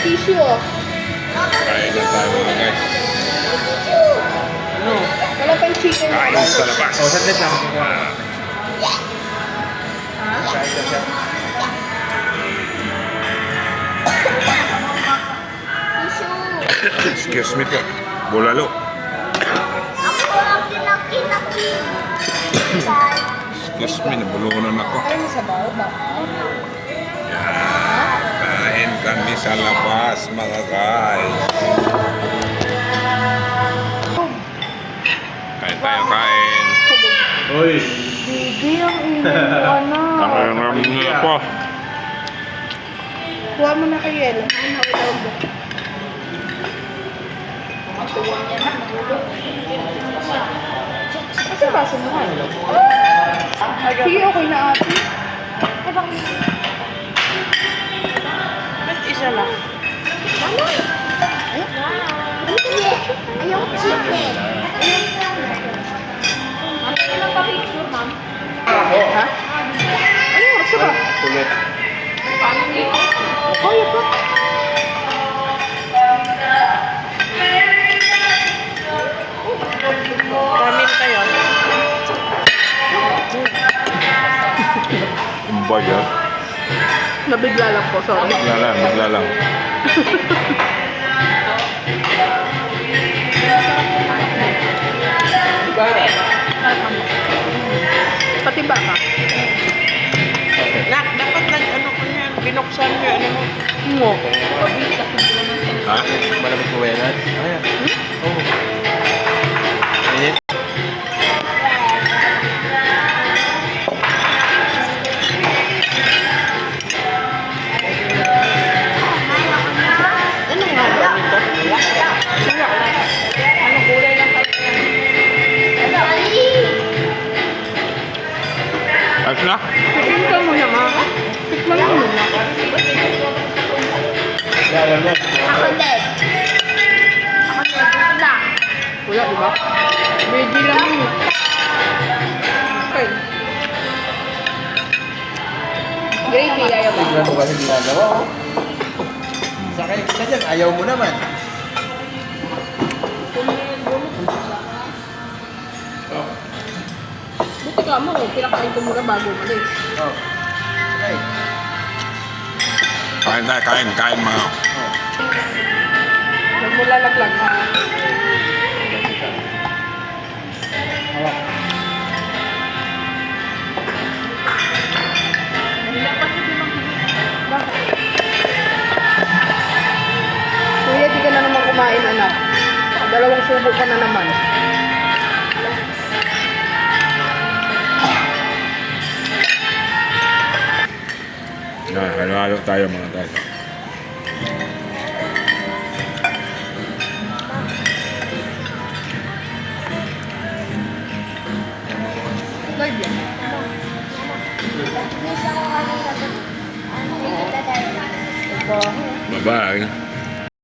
tissue oh. Kain na tayo mga guys. Ano? Wala pang chicken. Kain sa labas. Oh, saglit lang. Ha? Kain ka siya. Excuse me po. Bulalo. Ako ang pinaki-naki. Excuse me, nabulunan ako. Ay, sabaw ba? Sa labas mga guys. Kain tayo, kain. Uy! Bibi, ang ano? Ang ramen nila po. Kuha mo na kay Yel. Ano, ulaw mo. Kasi baso mo ha? Sige, okay na ate. Ay, bang... Isa lang? Mama! Ayaw chicken. Ma'am, kailan pa picture, ma'am? Ha? Ano? Gusto ba? Kulit. Kaya pa. Ramen kayo. Kumbaga. Nabigla lang po, sorry. Bigla lang, bigla lang. Pati ba ka? Nak, dapat nag ano ko yan, binuksan mo ano mo. Mo. Ha? Malamig mo yan? Ayan. Ayos na? Tikman ka muna, ma. Tikman ka muna. Ako din. Ako din. Lang. Wala, di ba? Ready lang yun. Okay. Gravy, ayaw mo. Tignan mo kasi ginagawa, oh. Sakay ka dyan, ayaw mo naman. Ka mo, pinakain ko muna bago umalis. Oh. Sakay. Kain tayo, kain, kain mga. Oh. Huwag mo lalaglag, ha? Hawak. Bakit? Kuya, di ka na naman kumain, anak. Dalawang subo ka na naman. Yan, halo-halo tayo mga guys. Live yan. Bye-bye.